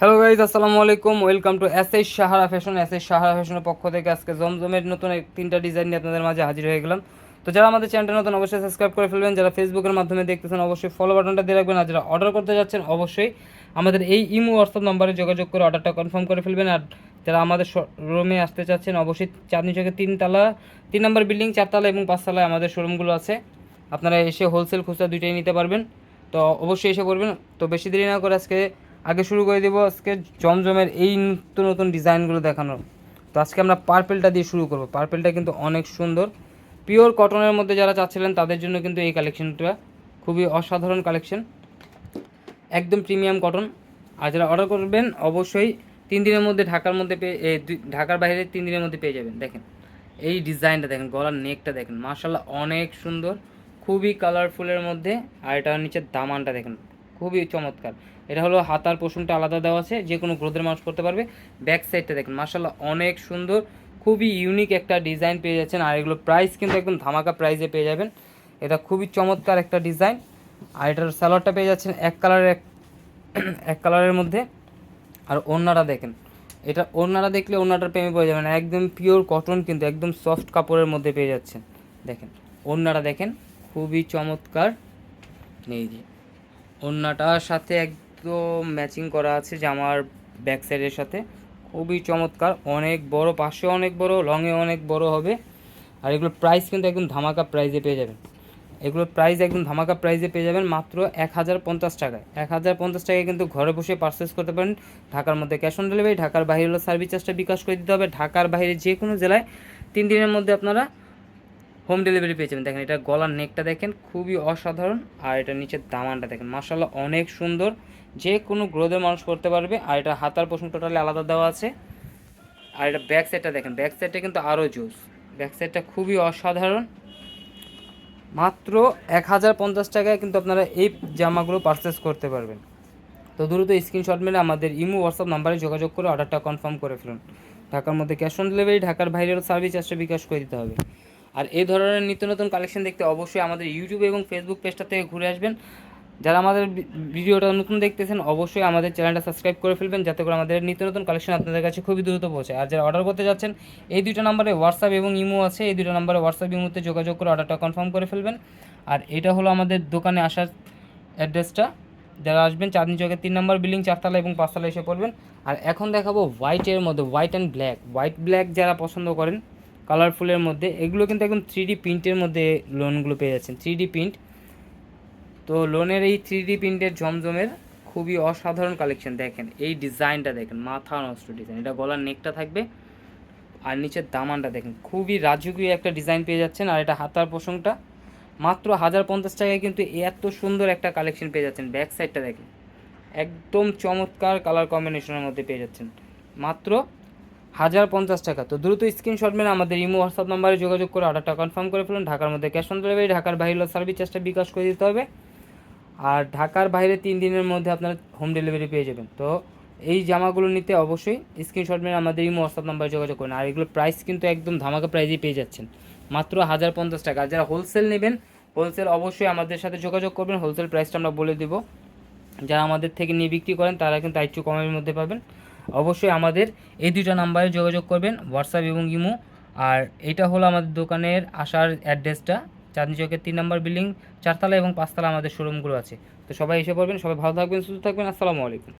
Hello guys আসসালামু আলাইকুম। Welcome to S S Sahara fashion S S Sahara ফ্যাশনের পক্ষ থেকে আজকে জমজমের নতুন তিনটা ডিজাইন নিয়ে আপনাদের মাঝে হাজির হয়ে গেলাম। তো যারা আমাদের চ্যানেলটা নতুন, অবশ্যই সাবস্ক্রাইব করে ফেলবেন। যারা ফেসবুকের মাধ্যমে দেখতেছেন, অবশ্যই ফলো বাটনটা দিয়ে রাখবেন। আর যারা অর্ডার করতে যাচ্ছেন, অবশ্যই আমাদের এই ইমো হোয়াটসঅ্যাপ নাম্বারে যোগাযোগ করে অর্ডারটা কনফার্ম করে ফেলবেন। আর যারা আমাদের শোরুমে আসতে চাচ্ছেন, অবশ্যই চাঁদনি চোখে তিনতলা তিন নম্বর বিল্ডিং চারতলা এবং পাঁচতলায় আমাদের শোরুমগুলো আছে। আপনারা এসে হোলসেল খুচরা দুইটাই নিতে পারবেন। তো অবশ্যই এসে করবেন। তো বেশি দেরি না করে আজকে আগে শুরু করে দেবো আজকে জমজমের এই নতুন নতুন ডিজাইনগুলো দেখানো তো আজকে আমরা পার্পেলটা দিয়ে শুরু করব। পার্পেলটা কিন্তু অনেক সুন্দর। পিওর কটনের মধ্যে যারা চাচ্ছিলেন, তাদের জন্য কিন্তু এই কালেকশনটা খুবই অসাধারণ কালেকশন। একদম প্রিমিয়াম কটন। আর যারা অর্ডার করবেন, অবশ্যই তিন দিনের মধ্যে ঢাকার মধ্যে পেয়ে ঢাকার বাইরে তিন দিনের মধ্যে পেয়ে যাবেন। দেখেন, এই ডিজাইনটা দেখেন, গলার নেকটা দেখেন মার্শাল্লাহ অনেক সুন্দর। খুবই কালারফুলের মধ্যে। আর এটার নিচের দামানটা দেখেন, খুবই চমৎকার। এটা হলো হাতার পোষণটা আলাদা দেওয়া আছে, যে কোনো গ্রোথের মানুষ করতে পারবে। ব্যাক সাইডটা দেখেন মার্শাল্লাহ অনেক সুন্দর, খুবই ইউনিক একটা ডিজাইন পেয়ে যাচ্ছেন। আর এগুলো প্রাইস কিন্তু একদম ধামাকা প্রাইসে পেয়ে যাবেন। এটা খুবই চমৎকার একটা ডিজাইন আর এটার স্যালোয়ারটা পেয়ে যাচ্ছেন এক কালারের এক এক কালারের মধ্যে। আর ওড়নাটা দেখেন, এটা ওড়নাটা দেখলে ওড়নাটার প্রেমে পড়ে যাবেন। একদম পিওর কটন কিন্তু একদম সফট কাপড়ের মধ্যে পেয়ে যাচ্ছেন। দেখেন, ওড়নাটা দেখেন, খুবই চমৎকার। এই যে, ওড়নাটার সাথে একদম ম্যাচিং করা আছে জামার ব্যাক সাইডের সাথে। খুবই চমৎকার। অনেক বড়, পাশে অনেক বড় লংয়ে অনেক বড় হবে। আর এগুলোর প্রাইস কিন্তু একদম ধামাকা প্রাইসে পেয়ে যাবেন। এগুলোর প্রাইস একদম ধামাকা প্রাইসে পেয়ে যাবেন মাত্র এক হাজার পঞ্চাশ টাকায়। এক হাজার পঞ্চাশ টাকায় কিন্তু ঘরে বসে পারচেস করতে পারেন। ঢাকার মধ্যে ক্যাশ অন ডেলিভারি ঢাকার বাইরে হলো সার্ভিস চার্জটা বিকাশ করে দিতে হবে। ঢাকার বাইরে যে কোনো জেলায় তিন দিনের মধ্যে আপনারা হোম ডেলিভারি পেয়ে যাবেন দেখেন, এটা গলার নেকটা দেখেন, খুবই অসাধারণ, আর এটা নিচের দামানটা দেখেন। মার্শাল্লাহ অনেক সুন্দর। যে কোনো গ্রোথের মানুষ করতে পারবে, আর এটা হাতার পোষণ টোটালি আলাদা দেওয়া আছে। আর এটা ব্যাক সাইডটা দেখেন ব্যাক সাইডটা কিন্তু আরও জুস। ব্যাক সাইডটা খুবই অসাধারণ। মাত্র এক হাজার পঞ্চাশ টাকায় কিন্তু আপনারা এই জামাগুলো পারচেস করতে পারবেন। তো দ্রুত স্ক্রিনশট মেরে আমাদের ইমো হোয়াটসঅ্যাপ নাম্বারে যোগাযোগ করে অর্ডারটা কনফার্ম করে ফেলুন। ঢাকার মধ্যে ক্যাশ অন ডেলিভারি ঢাকার বাইরের সার্ভিস চার্জটা বিকাশ করে দিতে হবে। আর এই ধরনের নিত্য নতুন কালেকশন দেখতে অবশ্যই আমাদের ইউটিউব এবং ফেসবুক পেজটা থেকে ঘুরে আসবেন। যারা আমাদের ভিডিওটা নতুন দেখতেছেন, অবশ্যই আমাদের চ্যানেলটা সাবস্ক্রাইব করে ফেলবেন, যাতে করে আমাদের নিত্য নতুন কালেকশন আপনাদের কাছে খুবই দ্রুত পৌঁছে আর যারা অর্ডার করতে যাচ্ছেন, এই দুটো নাম্বারে হোয়াটসঅ্যাপ এবং ইমো আছে। এই দুটো নাম্বারে হোয়াটসঅ্যাপ ইমোতে যোগাযোগ করে অর্ডারটা কনফার্ম করে ফেলবেন। আর এটা হলো আমাদের দোকানে আসার অ্যাড্রেসটা যারা আসবেন, চাঁদনি চকের তিন নম্বর বিল্ডিং চারতলা এবং পাঁচতলা এসে পড়বেন। আর এখন দেখাবো হোয়াইটের মধ্যে white and black white black যারা পছন্দ করেন কালারফুলের মধ্যে, এগুলো কিন্তু একদম থ্রি প্রিন্টের মধ্যে লোনগুলো পেয়ে যাচ্ছেন থ্রি ডি প্রিন্ট তো লোনের এই থ্রি ডি প্রিন্টের জমজমের খুবই অসাধারণ কালেকশন দেখেন, এই ডিজাইনটা দেখেন, মাথা নষ্ট ডিজাইন এটা গলার নেকটা থাকবে আর নিচের দামানটা দেখেন, খুবই রাজকীয় একটা ডিজাইন পেয়ে যাচ্ছেন আর এটা হাতার পোষণটা মাত্র হাজার পঞ্চাশ টাকায় কিন্তু এত সুন্দর একটা কালেকশন পেয়ে যাচ্ছেন ব্যাক সাইডটা দেখেন, একদম চমৎকার কালার কম্বিনেশনের মধ্যে পেয়ে যাচ্ছেন। মাত্র হাজার পঞ্চাশ টাকা। তো দ্রুত স্ক্রিনশট মেরে আমাদের ইমো হোয়াটসঅ্যাপ নাম্বারে যোগাযোগ করে অর্ডারটা কনফার্ম করে ফেলুন। ঢাকার মধ্যে ক্যাশ অন ডেলিভারি ঢাকার বাইরে সার্ভিস চার্জটা বিকাশ করে দিতে হবে। আর ঢাকার বাইরে তিন দিনের মধ্যে আপনারা হোম ডেলিভারি পেয়ে যাবেন। তো এই জামাগুলো নিতে অবশ্যই স্ক্রিনশট মেরে আমাদের এই হোয়াটসঅ্যাপ নাম্বারে যোগাযোগ করুন। আর এগুলোর প্রাইস কিন্তু একদম ধামাকা প্রাইজেই পেয়ে যাচ্ছেন। মাত্র হাজার পঞ্চাশ টাকা। আর যারা হোলসেল নেবেন হোলসেল অবশ্যই আমাদের সাথে যোগাযোগ করবেন। হোলসেল প্রাইসটা আমরা বলে দেবো। যারা আমাদের থেকে নিয়ে বিক্রি করেন, তারা কিন্তু আইটু কমের মধ্যে পাবেন। অবশ্যই আমাদের এই দুইটা নাম্বারে যোগাযোগ করবেন হোয়াটসঅ্যাপ এবং ইমো আর এটা হলো আমাদের দোকানের আসার অ্যাড্রেসটা, চাঁদনি চকের তিন নম্বর বিল্ডিং, চারতলা এবং পাঁচতলা আমাদের শোরুমগুলো আছে। তো সবাই এসে পড়বেন, সবাই ভালো থাকবেন, সুস্থ থাকবেন, আসসালামু আলাইকুম।